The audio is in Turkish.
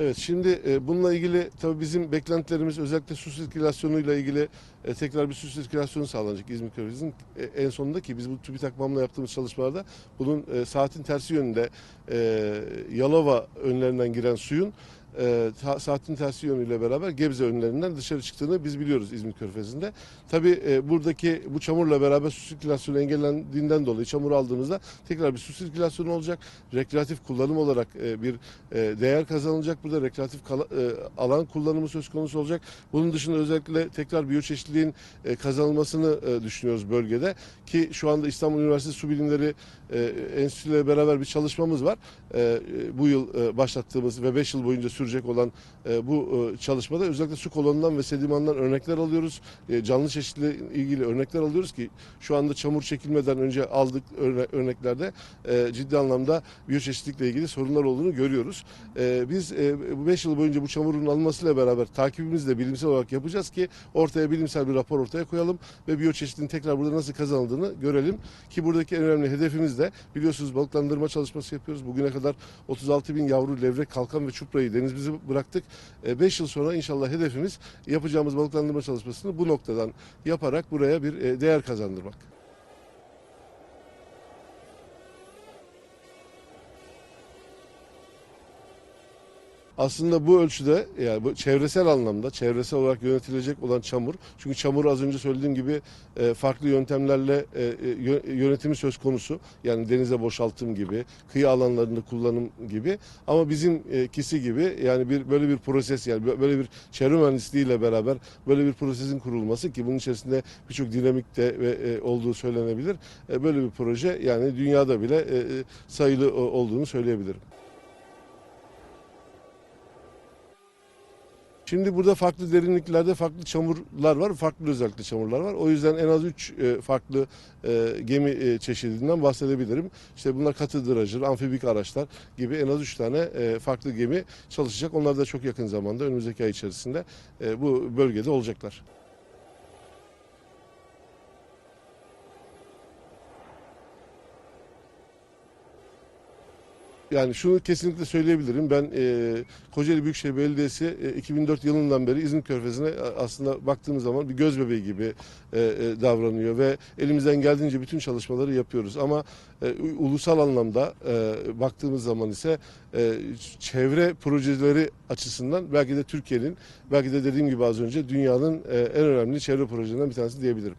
Evet şimdi e, bununla ilgili tabii bizim beklentilerimiz özellikle su sirkülasyonuyla ilgili e, tekrar bir su sirkülasyonu sağlanacak İzmir Körfezi'nin. E, en sonunda ki biz bu TÜBİTAK MAM'la yaptığımız çalışmalarda bunun e, saatin tersi yönünde e, Yalova önlerinden giren suyun e, ta- saatin tersi yönüyle beraber Gebze önlerinden dışarı çıktığını biz biliyoruz İzmir Körfezi'nde. Tabii e, buradaki bu çamurla beraber su sirkülasyonu engellendiğinden dolayı çamur aldığımızda tekrar bir su sirkülasyonu olacak. Rekreatif kullanım olarak e, bir e, değer kazanılacak. Burada rekreatif kala- e, alan kullanımı söz konusu olacak. Bunun dışında özellikle tekrar biyoçeşitliliğin e, kazanılmasını e, düşünüyoruz bölgede. Ki şu anda İstanbul Üniversitesi Su Bilimleri e, Enstitüsü ile beraber bir çalışmamız var. E, e, bu yıl e, başlattığımız ve 5 yıl boyunca sürecek olan e, bu e, çalışmada özellikle su kolonundan ve sedimandan örnekler alıyoruz. E, canlı çeşitliliğe ilgili örnekler alıyoruz ki şu anda çamur çekilmeden önce aldık örne- örneklerde e, ciddi anlamda biyoçeşitlilikle ilgili sorunlar olduğunu görüyoruz. E, biz e, bu 5 yıl boyunca bu çamurun alınmasıyla beraber takibimizi de bilimsel olarak yapacağız ki ortaya bilimsel bir rapor ortaya koyalım ve biyoçeşitliliğin tekrar burada nasıl kazanıldığını görelim. Ki buradaki en önemli hedefimiz de biliyorsunuz balıklandırma çalışması yapıyoruz. Bugüne kadar 36 bin yavru levrek, kalkan ve çuprayı denizimize bıraktık. 5 yıl sonra inşallah hedefimiz yapacağımız balıklandırma çalışmasını bu noktadan yaparak buraya bir e, değer kazandırmak. Aslında bu ölçüde yani bu çevresel anlamda çevresel olarak yönetilecek olan çamur. Çünkü çamur az önce söylediğim gibi e, farklı yöntemlerle e, e, yö- yönetimi söz konusu. Yani denize boşaltım gibi, kıyı alanlarında kullanım gibi. Ama bizimkisi gibi yani bir böyle bir proses yani bö- böyle bir çevre mühendisliğiyle beraber böyle bir prosesin kurulması ki bunun içerisinde birçok dinamik de ve, e, olduğu söylenebilir. E, böyle bir proje yani dünyada bile e, e, sayılı olduğunu söyleyebilirim. Şimdi burada farklı derinliklerde farklı çamurlar var, farklı özellikle çamurlar var. O yüzden en az 3 farklı e, gemi e, çeşidinden bahsedebilirim. İşte bunlar katı dırajır, amfibik araçlar gibi en az 3 tane e, farklı gemi çalışacak. Onlar da çok yakın zamanda önümüzdeki ay içerisinde e, bu bölgede olacaklar. Yani şunu kesinlikle söyleyebilirim. Ben e, Kocaeli Büyükşehir Belediyesi e, 2004 yılından beri İzmir Körfezi'ne e, aslında baktığımız zaman bir göz bebeği gibi e, e, davranıyor ve elimizden geldiğince bütün çalışmaları yapıyoruz. Ama e, ulusal anlamda e, baktığımız zaman ise e, çevre projeleri açısından belki de Türkiye'nin belki de dediğim gibi az önce dünyanın e, en önemli çevre projelerinden bir tanesi diyebilirim.